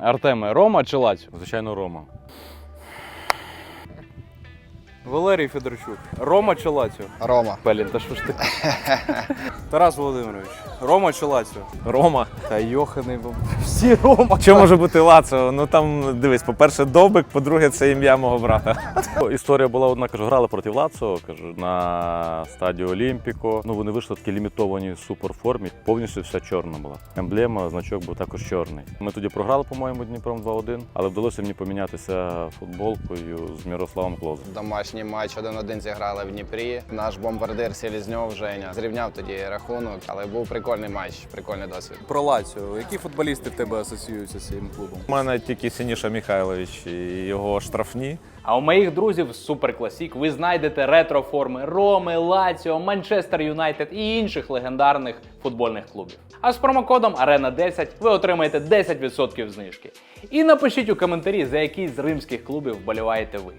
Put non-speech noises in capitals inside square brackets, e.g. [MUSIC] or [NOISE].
Артеме, Рома чи Лаціо? Звичайно, Рома. Валерій Федорчук. Рома чи Лаціо? Рома. Блін, та що ж ти? [LAUGHS] Тарас Володимирович. Рома чи Лаціо? Рома. Та йоханий баб. [LAUGHS] Всі Рома. Що може бути Лацо? Ну там дивись, по-перше, Довбик, по-друге, це ім'я мого брата. [LAUGHS] Історія була одна, кажу, грали проти Лацо, кажу, на стадії Олімпіко. Ну вони вийшли в такій лімітованій суперформі, повністю вся чорна була. Емблема, значок був також чорний. Ми тоді програли, по-моєму, Дніпром 2-1, але вдалося мені помінятися футболкою з Мірославом Клозом. Домашній матч 1-1 зіграли в Дніпрі. Наш бомбардир Селізньов Женя зрівняв тоді рахунок, але був прикольний матч, прикольний досвід. Про Лаціо. Які футболісти в тебе асоціюються з цим клубом? У мене тільки Сініша Михайлович і його штрафні. А у моїх друзів з Суперкласік ви знайдете ретро-форми Роми, Лаціо, Манчестер Юнайтед і інших легендарних футбольних клубів. А з промокодом Арена10 ви отримаєте 10% знижки. І напишіть у коментарі, за який з римських клубів вболіваєте ви.